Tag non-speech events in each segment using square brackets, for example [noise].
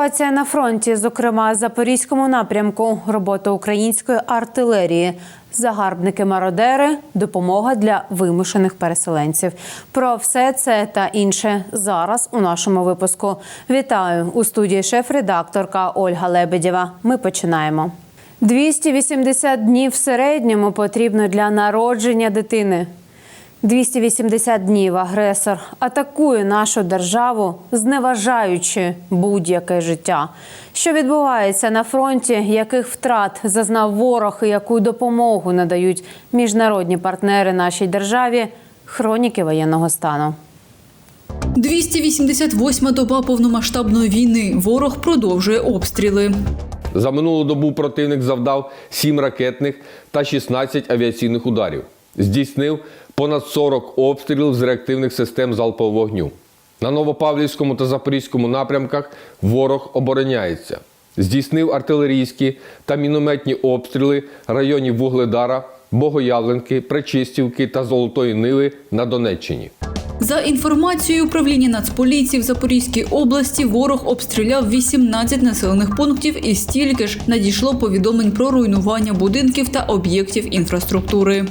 Ситуація на фронті, зокрема запорізькому напрямку, робота української артилерії, загарбники-мародери, допомога для вимушених переселенців. Про все це та інше зараз у нашому випуску. Вітаю у студії шеф-редакторка Ольга Лебедєва. Ми починаємо. 280 днів в середньому потрібно для народження дитини. 280 днів агресор атакує нашу державу, зневажаючи будь-яке життя. Що відбувається на фронті, яких втрат зазнав ворог і яку допомогу надають міжнародні партнери нашій державі? Хроніки воєнного стану. 288-ма доба повномасштабної війни. Ворог продовжує обстріли. За минулу добу противник завдав 7 ракетних та 16 авіаційних ударів. Здійснив понад 40 обстрілів з реактивних систем залпового вогню. На Новопавлівському та Запорізькому напрямках ворог обороняється. Здійснив артилерійські та мінометні обстріли районів Вугледара, Богоявленки, Пречистівки та Золотої Ниви на Донеччині. За інформацією управління Нацполіції в Запорізькій області, ворог обстріляв 18 населених пунктів і стільки ж надійшло повідомлень про руйнування будинків та об'єктів інфраструктури.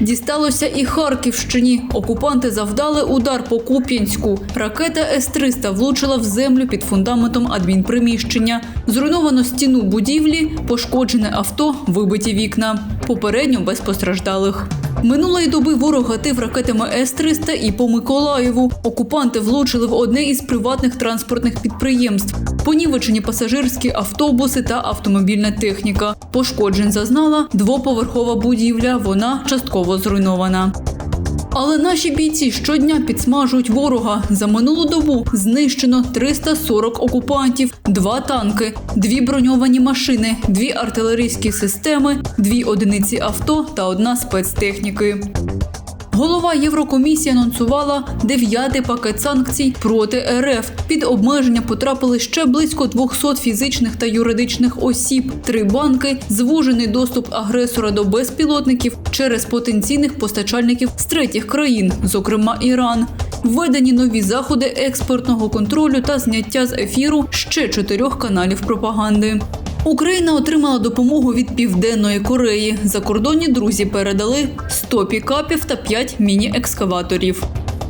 Дісталося і Харківщині. Окупанти завдали удар по Куп'янську. Ракета С-300 влучила в землю під фундаментом адмінприміщення. Зруйновано стіну будівлі, пошкоджене авто, вибиті вікна. Попередньо без постраждалих. Минулої доби ворог гатив ракетами С-300 і по Миколаєву. Окупанти влучили в одне із приватних транспортних підприємств. Понівечені пасажирські автобуси та автомобільна техніка. Пошкоджень зазнала двоповерхова будівля. Вона частково зруйнована. Але наші бійці щодня підсмажують ворога. За минулу добу знищено 340 окупантів, два танки, дві броньовані машини, дві артилерійські системи, дві одиниці авто та одна спецтехніки. Голова Єврокомісії анонсувала дев'ятий пакет санкцій проти РФ. Під обмеження потрапили ще близько 200 фізичних та юридичних осіб, три банки, звужений доступ агресора до безпілотників через потенційних постачальників з третіх країн, зокрема Іран. Введені нові заходи експортного контролю та зняття з ефіру ще чотирьох каналів пропаганди. Україна отримала допомогу від Південної Кореї. Закордонні друзі передали 100 пікапів та 5 міні-екскаваторів.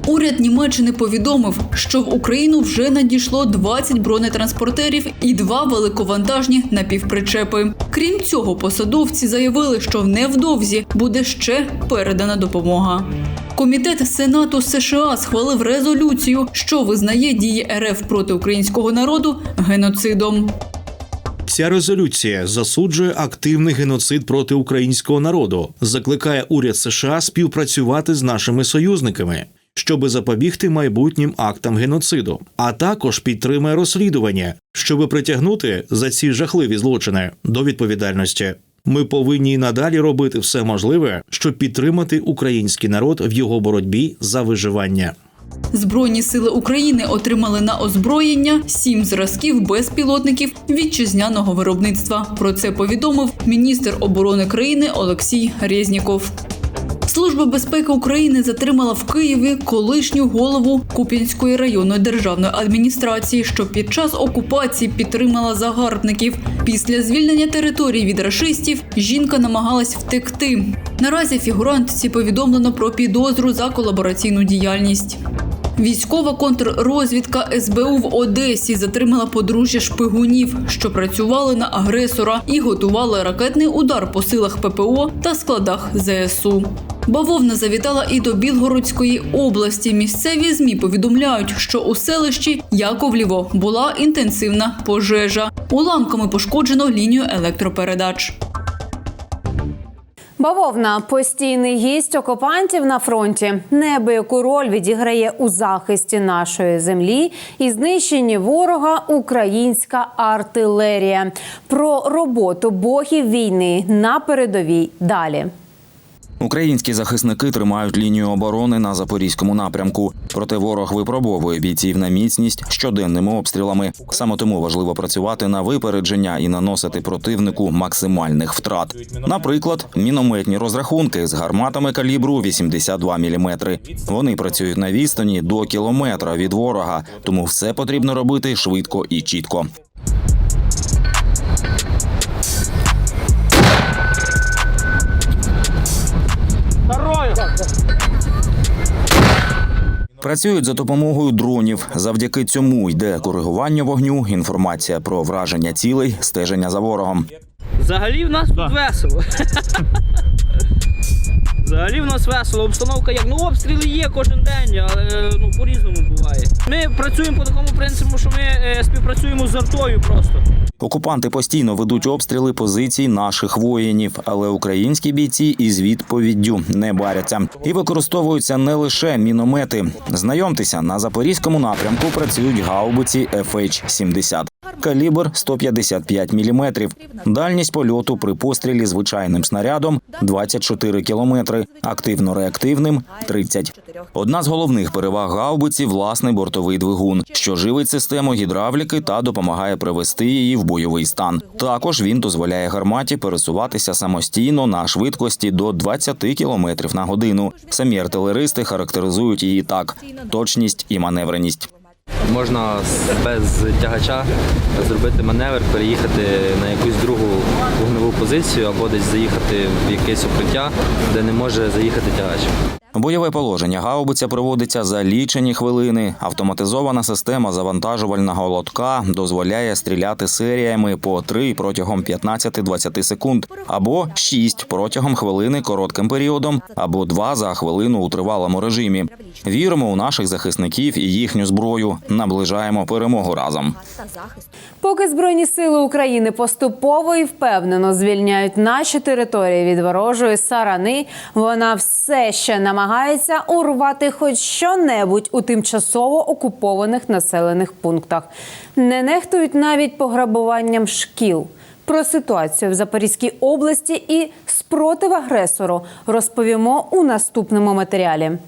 Уряд Німеччини повідомив, що в Україну вже надійшло 20 бронетранспортерів і два великовантажні напівпричепи. Крім цього, посадовці заявили, що невдовзі буде ще передана допомога. Комітет Сенату США схвалив резолюцію, що визнає дії РФ проти українського народу геноцидом. Ця резолюція засуджує активний геноцид проти українського народу, закликає уряд США співпрацювати з нашими союзниками, щоби запобігти майбутнім актам геноциду, а також підтримує розслідування, щоби притягнути за ці жахливі злочини до відповідальності. Ми повинні надалі робити все можливе, щоб підтримати український народ в його боротьбі за виживання. Збройні сили України отримали на озброєння сім зразків безпілотників вітчизняного виробництва. Про це повідомив міністр оборони країни Олексій Резніков. Служба безпеки України затримала в Києві колишню голову Куп'янської районної державної адміністрації, що під час окупації підтримала загарбників. Після звільнення території від рашистів жінка намагалась втекти. Наразі фігурантці повідомлено про підозру за колабораційну діяльність. Військова контррозвідка СБУ в Одесі затримала подружжя шпигунів, що працювали на агресора і готували ракетний удар по силах ППО та складах ЗСУ. Бавовна завітала і до Білгородської області. Місцеві змі повідомляють, що у селищі Яковліво була інтенсивна пожежа. Уламками пошкоджено лінію електропередач. Бавовна постійний гість окупантів на фронті. Неабияку роль відіграє у захисті нашої землі і знищенні ворога українська артилерія. Про роботу богів війни на передовій далі. Українські захисники тримають лінію оборони на запорізькому напрямку. Проте ворог випробовує бійців на міцність щоденними обстрілами. Саме тому важливо працювати на випередження і наносити противнику максимальних втрат. Наприклад, мінометні розрахунки з гарматами калібру 82 мм. Вони працюють на відстані до кілометра від ворога, тому все потрібно робити швидко і чітко. Працюють за допомогою дронів. Завдяки цьому йде коригування вогню, інформація про враження цілей, стеження за ворогом. Взагалі в нас тут весело. [laughs] Взагалі в нас весело. Обстановка як ну обстріли є кожен день, але ну по-різному буває. Ми працюємо по такому принципу, що ми е, співпрацюємо з артою просто. Окупанти постійно ведуть обстріли позицій наших воїнів, але українські бійці із відповіддю не баряться і використовуються не лише міномети. Знайомтеся, на запорізькому напрямку працюють гаубиці FH-70. Калібр 155 мм. Дальність польоту при пострілі звичайним снарядом 24 кілометри, активно-реактивним 30. Одна з головних переваг гаубиці власний бортовий двигун, що живить систему гідравліки та допомагає привести її в бойовий стан. Також він дозволяє гарматі пересуватися самостійно на швидкості до 20 км на годину. Самі артилеристи характеризують її так: точність і маневреність. Можна без тягача зробити маневр, переїхати на якусь другу вогневу позицію або десь заїхати в якесь укриття, де не може заїхати тягач. Бойове положення гаубиця проводиться за лічені хвилини. Автоматизована система завантажувального лотка дозволяє стріляти серіями по 3 протягом 15-20 секунд, або 6 протягом хвилини коротким періодом, або 2 за хвилину у тривалому режимі. Віримо у наших захисників і їхню зброю. Наближаємо перемогу разом. Поки Збройні сили України поступово і впевнено звільняють наші території від ворожої сарани, вона все ще намагається урвати хоч що-небудь у тимчасово окупованих населених пунктах. Не нехтують навіть пограбуванням шкіл. Про ситуацію в Запорізькій області і спротив агресору розповімо у наступному матеріалі.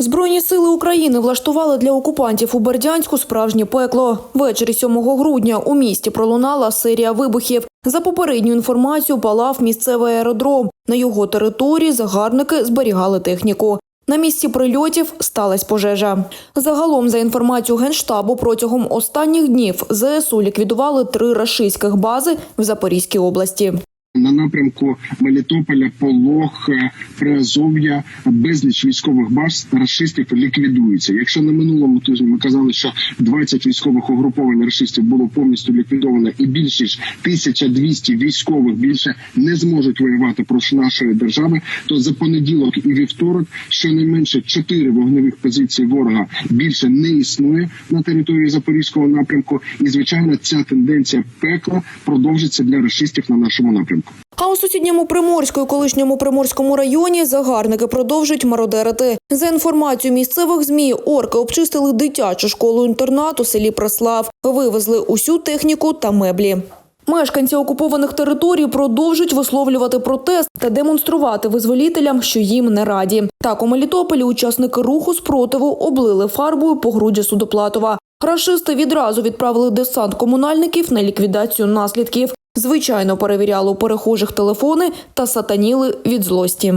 Збройні сили України влаштували для окупантів у Бердянську справжнє пекло. Ввечері 7 грудня у місті пролунала серія вибухів. За попередню інформацію палав місцевий аеродром. На його території загарбники зберігали техніку. На місці прильотів сталася пожежа. Загалом, за інформацією Генштабу, протягом останніх днів ЗСУ ліквідували три рашистських бази в Запорізькій області. На напрямку Мелітополя, Полог, е, Приазов'я, безліч військових баз рашистів ліквідуються. Якщо на минулому тижні ми казали, що 20 військових угруповань рашистів було повністю ліквідовано, і більше ж 1200 військових більше не зможуть воювати проти нашої держави, то за понеділок і вівторок щонайменше 4 вогневих позиції ворога більше не існує на території запорізького напрямку. І звичайно, ця тенденція пекла продовжиться для рашистів на нашому напрямку. А у сусідньому Приморську колишньому Приморському районі загарбники продовжують мародерити. За інформацією місцевих змі, орки обчистили дитячу школу-інтернат у селі Преслав, вивезли усю техніку та меблі. Мешканці окупованих територій продовжують висловлювати протест та демонструвати визволітелям, що їм не раді. Так у Мелітополі учасники руху спротиву облили фарбою погруддя Судоплатова. Рашисти відразу відправили десант комунальників на ліквідацію наслідків. Звичайно, перевіряли у перехожих телефони та сатаніли від злості.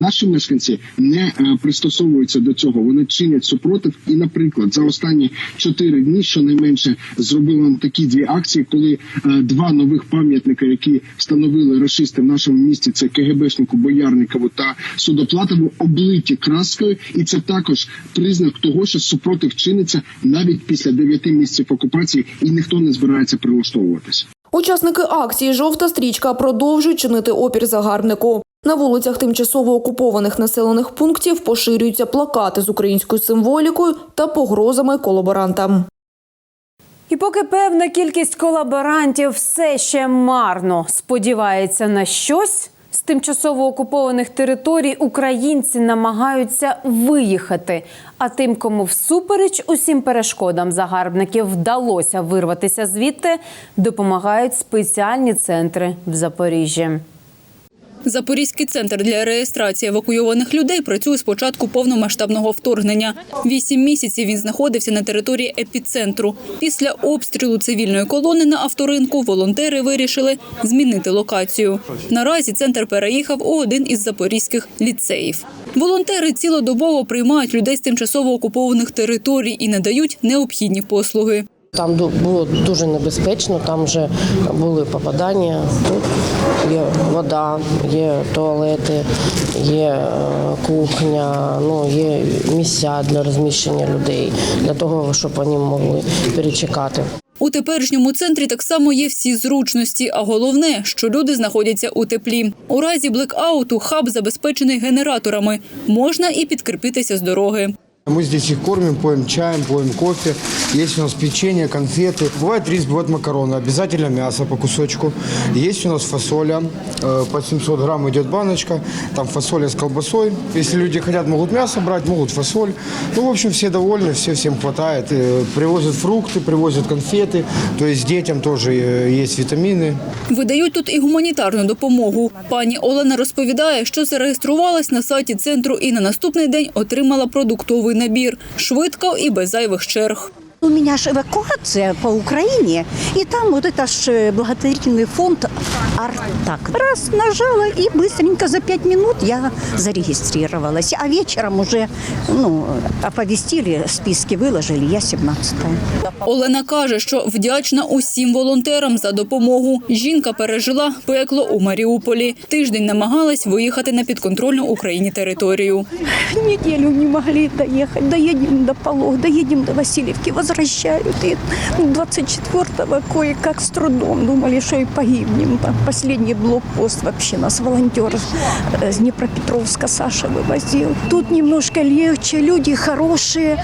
Наші мешканці не е, пристосовуються до цього. Вони чинять супротив. І, наприклад, за останні чотири дні щонайменше зробили такі дві акції, коли е, два нових пам'ятника, які встановили рашисти в нашому місті, це КГБшнику Боярникову та Судоплатову, облиті краскою, і це також признак того, що супротив чиниться навіть після дев'яти місяців окупації, і ніхто не збирається прилаштовуватися. Учасники акції Жовта стрічка продовжують чинити опір загарбнику. На вулицях тимчасово окупованих населених пунктів поширюються плакати з українською символікою та погрозами колаборантам. І поки певна кількість колаборантів все ще марно сподівається на щось, з тимчасово окупованих територій українці намагаються виїхати. А тим, кому всупереч усім перешкодам загарбників вдалося вирватися звідти, допомагають спеціальні центри в Запоріжжі. Запорізький центр для реєстрації евакуйованих людей працює з початку повномасштабного вторгнення. Вісім місяців він знаходився на території епіцентру. Після обстрілу цивільної колони на авторинку волонтери вирішили змінити локацію. Наразі центр переїхав у один із запорізьких ліцеїв. Волонтери цілодобово приймають людей з тимчасово окупованих територій і надають необхідні послуги. Там було дуже небезпечно, там вже були попадання. Тут є вода, є туалети, є е, кухня, ну, є місця для розміщення людей, для того, щоб вони могли перечекати. У теперішньому центрі так само є всі зручності, а головне, що люди знаходяться у теплі. У разі блекауту хаб забезпечений генераторами. Можна і підкріпитися з дороги. Мы здесь их кормим, поем чаем, поем кофе. Есть у нас печенье, конфеты. Бывает рис, бывает макароны. Обязательно мясо по кусочку. Есть у нас фасоля. Э, По 700 грамм идет баночка. Там фасоля с колбасой. Если люди хотят, могут мясо брать, могут фасоль. Ну, в общем, все довольны, все всем хватает. Э, Привозят фрукты, привозят конфеты. То есть детям тоже э, есть витамины. Видають тут і гуманітарну допомогу. Пані Олена розповідає, що зареєструвалась на сайті центру і на наступний день отримала продуктовий набір швидко і без зайвих черг. У меня же эвакуация по Украине, и там вот это ж э, благотворительный фонд «Артак». Раз нажала, и быстренько за пять минут я зарегистрировалась. А вечером уже ну, оповестили, списки выложили, я 17-я. Олена каже, що вдячна усім волонтерам за допомогу. Жінка пережила пекло у Маріуполі. Тиждень намагалась виїхати на підконтрольну Україні територію. Неделю не могли доехать, доедем до Полог, доедем до Васильевки, возвращают. И 24-го кое-как с трудом думали, что и погибнем. Там Последний блокпост вообще нас волонтер э, с Днепропетровска Саша вывозил. Тут немножко легче, люди хорошие,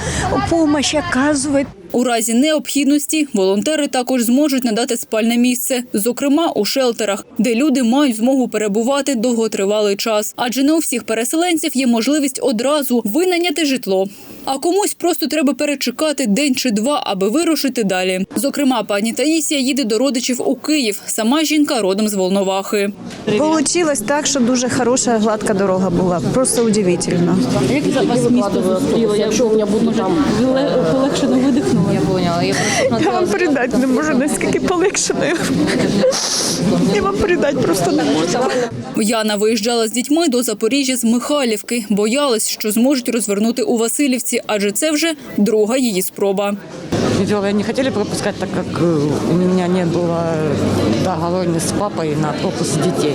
помощь оказывают. У разі необхідності волонтери також зможуть надати спальне місце, зокрема у шелтерах, де люди мають змогу перебувати довготривалий час. Адже не у всіх переселенців є можливість одразу винайняти житло. А комусь просто треба перечекати день чи два, аби вирушити далі. Зокрема, пані Таїсія їде до родичів у Київ. Сама жінка родом з Волновахи. Получилось так, що дуже хороша гладка дорога була. Просто удивительно. Як за вас місто зустріло? Якщо у мене буде там полегшено видихнули. Я поняла. Я вам передати не можу, наскільки полегшено. Я вам передати просто не можу. Яна виїжджала з дітьми до Запоріжжя з Михайлівки. Боялась, що зможуть розвернути у Васильівці, адже це вже друга її спроба. Видела, не хотели пропускать, так как э, у меня не было договоренности с папой на пропуск детей.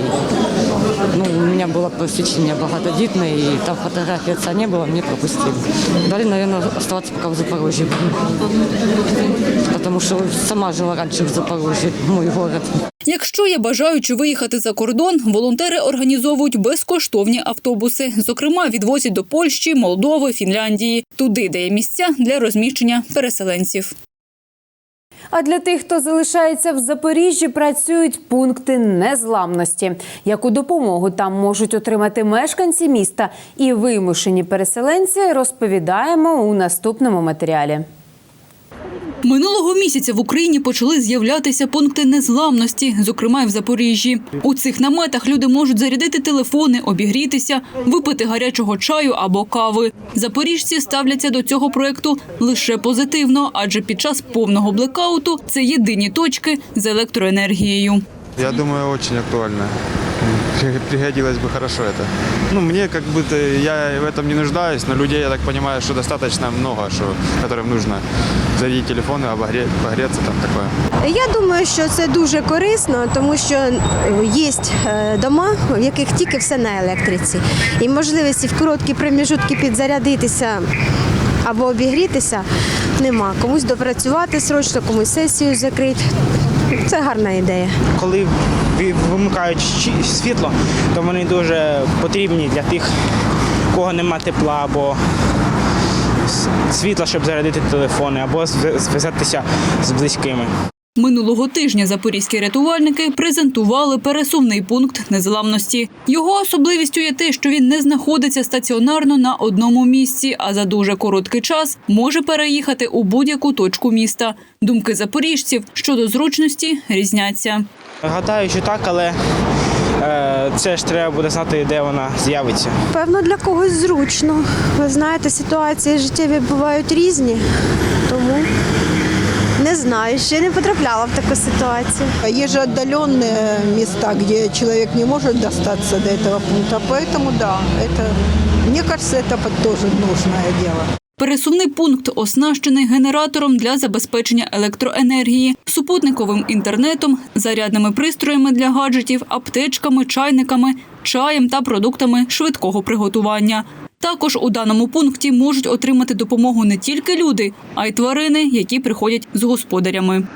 Ну, у меня было посвящение богододитное, и там фотографии отца не было, мне пропустили. Дали, наверное, оставаться пока в Запорожье. Потому что сама жила раньше в Запорожье, мой город. Якщо є бажаючи виїхати за кордон, волонтери організовують безкоштовні автобуси. Зокрема, відвозять до Польщі, Молдови, Фінляндії, туди, де є місця для розміщення переселенців. А для тих, хто залишається в Запоріжжі, працюють пункти незламності. Яку допомогу там можуть отримати мешканці міста і вимушені переселенці, розповідаємо у наступному матеріалі. Минулого місяця в Україні почали з'являтися пункти незламності, зокрема й в Запоріжжі. У цих наметах люди можуть зарядити телефони, обігрітися, випити гарячого чаю або кави. Запоріжці ставляться до цього проекту лише позитивно, адже під час повного блекауту це єдині точки з електроенергією. Я думаю, очень актуально. [laughs] При- Пригодилось бы хорошо это. Ну, мне как будто я в этом не нуждаюсь, но людей, я так понимаю, что достаточно много, что, которым нужно зарядить телефоны, обогреть, погреться, там такое. Я думаю, що це дуже корисно, тому що є дома, в яких тільки все на електриці. І можливості в короткі проміжутки підзарядитися або обігрітися нема. Комусь допрацювати срочно, комусь сесію закрити. Це гарна ідея. Коли вимикають світло, то вони дуже потрібні для тих, у кого нема тепла або світла, щоб зарядити телефони, або зв'язатися з близькими. Минулого тижня запорізькі рятувальники презентували пересувний пункт незламності. Його особливістю є те, що він не знаходиться стаціонарно на одному місці, а за дуже короткий час може переїхати у будь-яку точку міста. Думки запоріжців щодо зручності різняться. Гадаю, що так, але Е, Це ж треба буде знати, де вона з'явиться. Певно, для когось зручно. Ви знаєте, ситуації життєві бувають різні, тому не знаю, ще не потрапляла в таку ситуацію. Есть же отдаленные места, где человек не может достаться до этого пункта, поэтому да, это, мне кажется, это под- тоже нужное дело. Пересувний пункт оснащений генератором для забезпечення електроенергії, супутниковим інтернетом, зарядними пристроями для гаджетів, аптечками, чайниками, чаєм та продуктами швидкого приготування. Також у даному пункті можуть отримати допомогу не тільки люди, а й тварини, які приходять з господарями.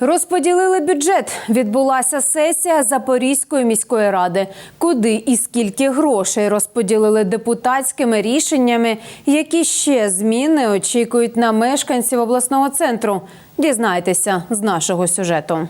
Розподілили бюджет. Відбулася сесія Запорізької міської ради. Куди і скільки грошей розподілили депутатськими рішеннями, які ще зміни очікують на мешканців обласного центру. Дізнайтеся з нашого сюжету.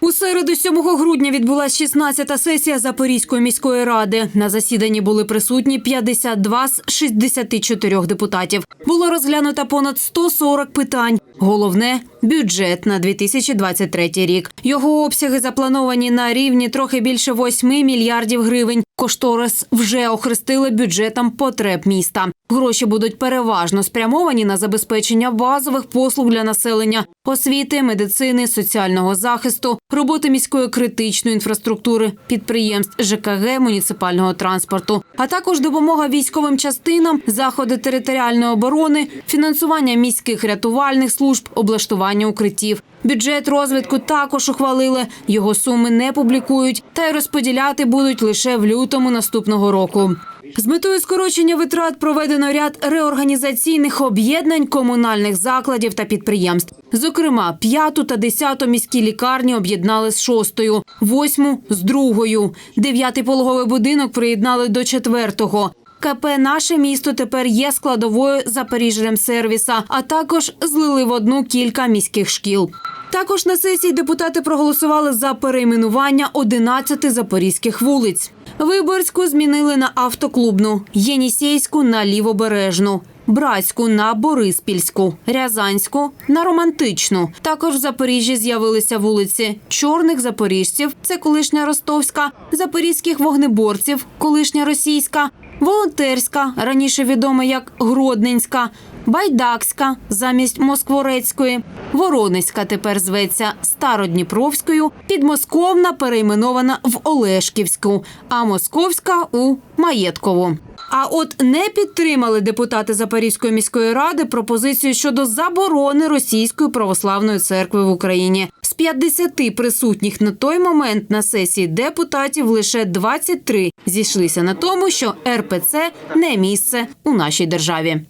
У середу 7 грудня відбулася 16-та сесія Запорізької міської ради. На засіданні були присутні 52 з 64 депутатів. Було розглянуто понад 140 питань. Головне бюджет на 2023 рік. Його обсяги заплановані на рівні трохи більше 8 мільярдів гривень. Кошторис вже охрестили бюджетом потреб міста. Гроші будуть переважно спрямовані на забезпечення базових послуг для населення, освіти, медицини, соціального захисту, роботи міської критичної інфраструктури, підприємств ЖКГ, муніципального транспорту, а також допомога військовим частинам, заходи територіальної оборони, фінансування міських рятувальних служб, облаштування укриттів. Бюджет розвитку також ухвалили. Його суми не публікують та й розподіляти будуть лише в лютому наступного року. З метою скорочення витрат проведено ряд реорганізаційних об'єднань комунальних закладів та підприємств. Зокрема, п'яту та десяту міські лікарні об'єднали з шостою, восьму з другою. Дев'ятий пологовий будинок приєднали до четвертого. КП Наше місто тепер є складовою Запоріжремсервіса, а також злили в одну кілька міських шкіл. Також на сесії депутати проголосували за перейменування 11 запорізьких вулиць. Виборську змінили на автоклубну, Єнісейську на лівобережну. Братську на Бориспільську, Рязанську на романтичну. Також в Запоріжжі з'явилися вулиці Чорних Запоріжців, це колишня Ростовська, Запорізьких вогнеборців, колишня російська, Волонтерська, раніше відома як Гродненська, Байдакська замість Москворецької, Воронезька тепер зветься Стародніпровською, Підмосковна перейменована в Олешківську, а Московська у Маєткову. А от не підтримали депутати Запорізької міської ради пропозицію щодо заборони Російської православної церкви в Україні. З 50 присутніх на той момент на сесії депутатів лише 23 зійшлися на тому, що РПЦ не місце у нашій державі.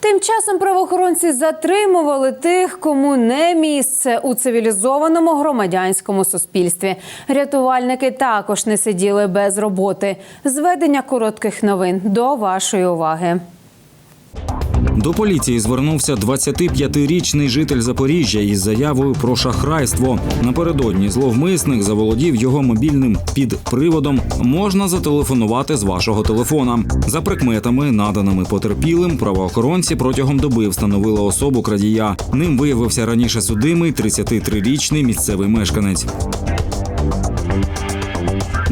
Тим часом правоохоронці затримували тих, кому не місце у цивілізованому громадянському суспільстві. Рятувальники також не сиділи без роботи. Зведення коротких новин до вашої уваги. До поліції звернувся 25-річний житель Запоріжжя із заявою про шахрайство. Напередодні зловмисник заволодів його мобільним під приводом. Можна зателефонувати з вашого телефона. За прикметами, наданими потерпілим, правоохоронці протягом доби встановили особу крадія. Ним виявився раніше судимий 33-річний місцевий мешканець.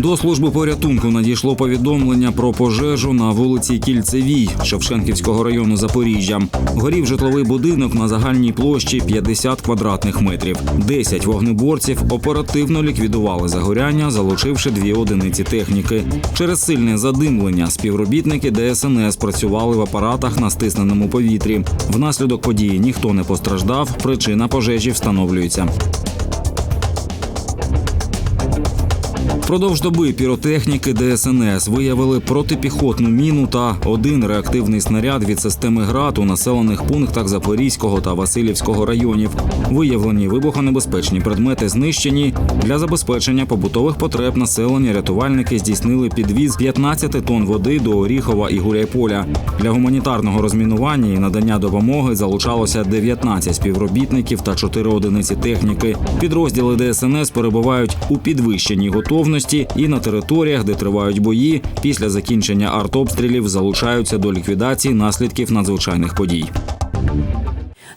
До служби порятунку надійшло повідомлення про пожежу на вулиці Кільцевій Шевченківського району Запоріжжя. Горів житловий будинок на загальній площі 50 квадратних метрів. 10 вогнеборців оперативно ліквідували загоряння, залучивши дві одиниці техніки. Через сильне задимлення співробітники ДСНС працювали в апаратах на стисненому повітрі. Внаслідок події ніхто не постраждав. Причина пожежі встановлюється. Впродовж доби піротехніки ДСНС виявили протипіхотну міну та один реактивний снаряд від системи ГРАД у населених пунктах Запорізького та Васильівського районів. Виявлені вибухонебезпечні предмети знищені. Для забезпечення побутових потреб населення рятувальники здійснили підвіз 15 тонн води до Оріхова і Гуляйполя. Для гуманітарного розмінування і надання допомоги залучалося 19 співробітників та 4 одиниці техніки. Підрозділи ДСНС перебувають у підвищеній готовності і на територіях, де тривають бої, після закінчення артобстрілів залучаються до ліквідації наслідків надзвичайних подій.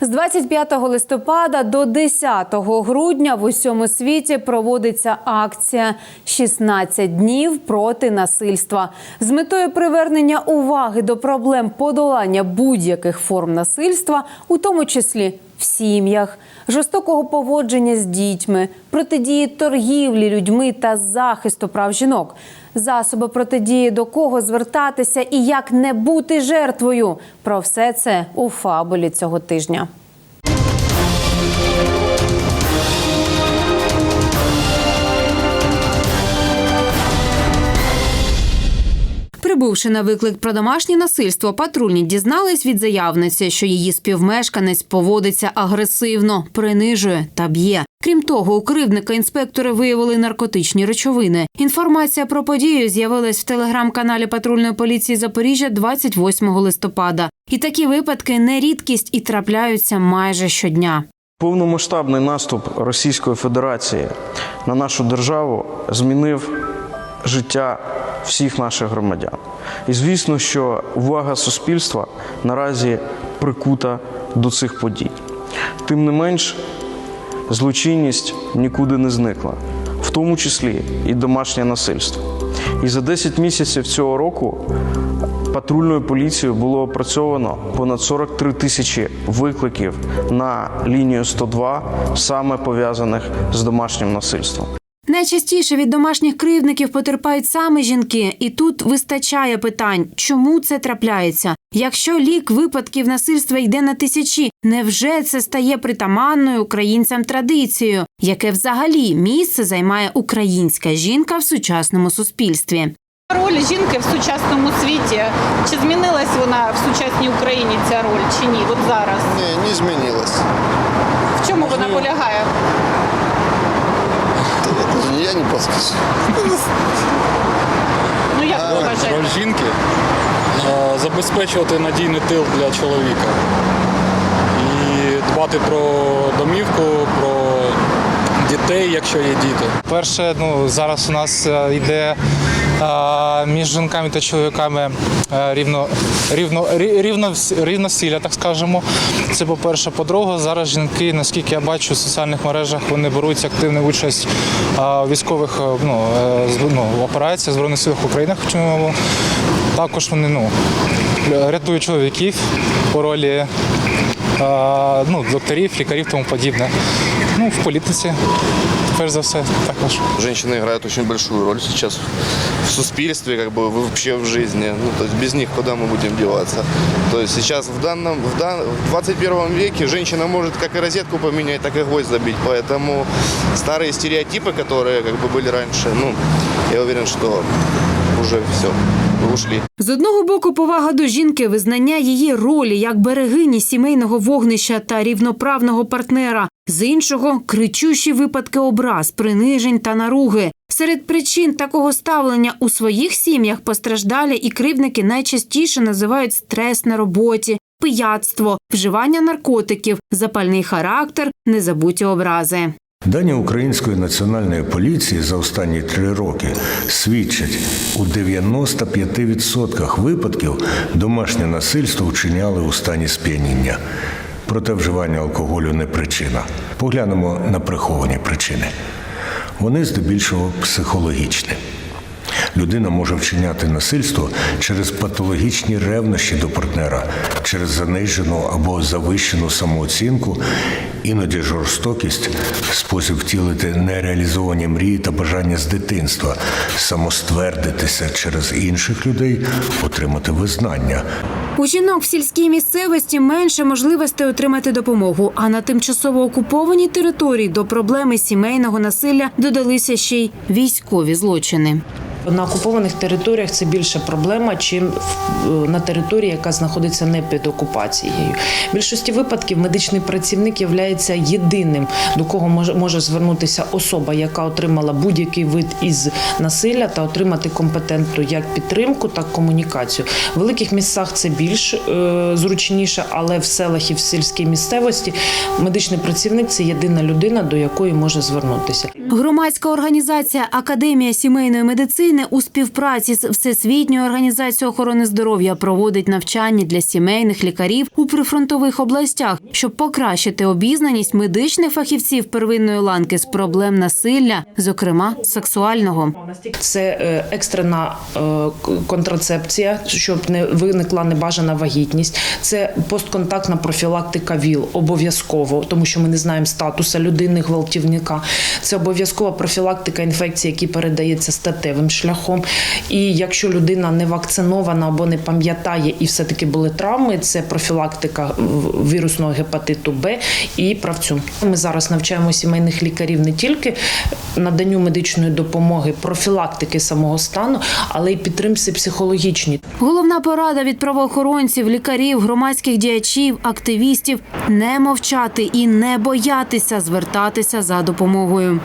З 25 листопада до 10 грудня в усьому світі проводиться акція «16 днів проти насильства з метою привернення уваги до проблем подолання будь-яких форм насильства, у тому числі в сім'ях, жорстокого поводження з дітьми, протидії торгівлі людьми та захисту прав жінок, засоби протидії до кого звертатися і як не бути жертвою. Про все це у фабулі цього тижня. Прибувши на виклик про домашнє насильство, патрульні дізнались від заявниці, що її співмешканець поводиться агресивно, принижує та б'є. Крім того, у кривдника інспектори виявили наркотичні речовини. Інформація про подію з'явилась в телеграм-каналі патрульної поліції Запоріжжя 28 листопада. І такі випадки не рідкість і трапляються майже щодня. Повномасштабний наступ Російської Федерації на нашу державу змінив життя всіх наших громадян. І звісно, що увага суспільства наразі прикута до цих подій. Тим не менш, злочинність нікуди не зникла, в тому числі і домашнє насильство. І за 10 місяців цього року патрульною поліцією було опрацьовано понад 43 тисячі викликів на лінію 102, саме пов'язаних з домашнім насильством. Найчастіше від домашніх кривдників потерпають саме жінки, і тут вистачає питань, чому це трапляється. Якщо лік випадків насильства йде на тисячі, невже це стає притаманною українцям традицією? Яке взагалі місце займає українська жінка в сучасному суспільстві? Роль жінки в сучасному світі. Чи змінилась вона в сучасній Україні ця роль чи ні? От зараз. Ні, не змінилось. В чому вона полягає? Я не подскажу. Ну як ви вважаєте? Роль жінки е, забезпечувати надійний тил для чоловіка і дбати про домівку, про дітей, якщо є діти. Перше, ну зараз у нас е, йде е, між жінками та чоловіками е, рівно, рівно, рівно, рівносилля, так скажемо. Це по-перше. По-друге, зараз жінки, наскільки я бачу в соціальних мережах, вони беруть активну участь у військових е, ну, е, ну, операціях Збройних сил України. Хочемо. Також вони ну, рятують чоловіків по ролі ну, докторів, лікарів тому подібне. Ну, в політиці, перш за все, також. Женщины играют очень большую роль сейчас в суспільстве, как бы вообще в жизни. Ну, то есть без них куда мы будем деваться? То есть сейчас в данном, в, дан, в 21 веке женщина может как и розетку поменять, так и гвоздь забить. Поэтому старые стереотипы, которые как бы были раньше, ну, я уверен, что уже все, ушли. З одного боку, повага до жінки, визнання її ролі як берегині сімейного вогнища та рівноправного партнера. З іншого кричущі випадки образ, принижень та наруги. Серед причин такого ставлення у своїх сім'ях постраждалі і кривдники найчастіше називають стрес на роботі, пияцтво, вживання наркотиків, запальний характер, незабуті образи. Дані української національної поліції за останні три роки свідчать, у 95% випадків домашнє насильство вчиняли у стані сп'яніння. Проте вживання алкоголю не причина. Поглянемо на приховані причини. Вони здебільшого психологічні. Людина може вчиняти насильство через патологічні ревнощі до партнера, через занижену або завищену самооцінку, іноді жорстокість, спосіб втілити нереалізовані мрії та бажання з дитинства, самоствердитися через інших людей, отримати визнання. У жінок в сільській місцевості менше можливостей отримати допомогу. А на тимчасово окупованій території до проблеми сімейного насилля додалися ще й військові злочини. На окупованих територіях це більше проблема, чим в- на території, яка знаходиться не під окупацією. В більшості випадків медичний працівник є єдиним, до кого може звернутися особа, яка отримала будь-який вид із насилля та отримати компетентну як підтримку, так і комунікацію. В великих містах це більш е, зручніше, але в селах і в сільській місцевості медичний працівник це єдина людина, до якої може звернутися. Громадська організація Академія сімейної медицини України у співпраці з Всесвітньою організацією охорони здоров'я проводить навчання для сімейних лікарів у прифронтових областях, щоб покращити обізнаність медичних фахівців первинної ланки з проблем насилля, зокрема сексуального. Це е, екстрена е, контрацепція, щоб не виникла небажана вагітність. Це постконтактна профілактика ВІЛ обов'язково, тому що ми не знаємо статуса людини гвалтівника. Це обов'язкова профілактика інфекції, які передається статевим шляхом. І якщо людина не вакцинована або не пам'ятає, і все-таки були травми, це профілактика вірусного гепатиту Б і правцю. Ми зараз навчаємо сімейних лікарів не тільки наданню медичної допомоги, профілактики самого стану, але й підтримці психологічній. Головна порада від правоохоронців, лікарів, громадських діячів, активістів не мовчати і не боятися звертатися за допомогою.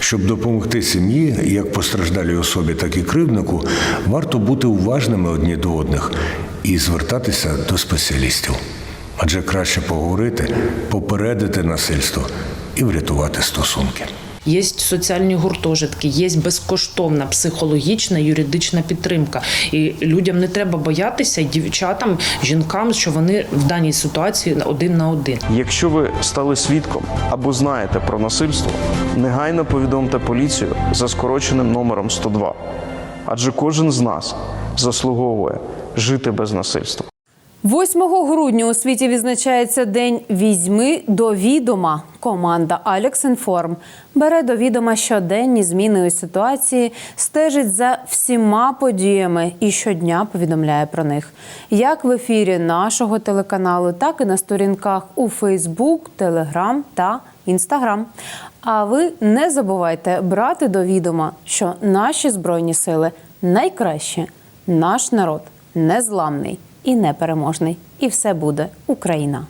Щоб допомогти сім'ї, як постраждалій особі, так і кривднику, варто бути уважними одні до одних і звертатися до спеціалістів. Адже краще поговорити, попередити насильство і врятувати стосунки. Є соціальні гуртожитки, є безкоштовна психологічна юридична підтримка. І людям не треба боятися, і дівчатам, жінкам, що вони в даній ситуації один на один. Якщо ви стали свідком або знаєте про насильство, негайно повідомте поліцію за скороченим номером 102. Адже кожен з нас заслуговує жити без насильства. 8 грудня у світі відзначається день Візьми до відома. Команда Алекс Інформ бере до відома щоденні зміни у ситуації, стежить за всіма подіями і щодня повідомляє про них. Як в ефірі нашого телеканалу, так і на сторінках у Фейсбук, Телеграм та Інстаграм. А ви не забувайте брати до відома, що наші збройні сили найкращі, наш народ незламний і непереможний. І все буде Україна.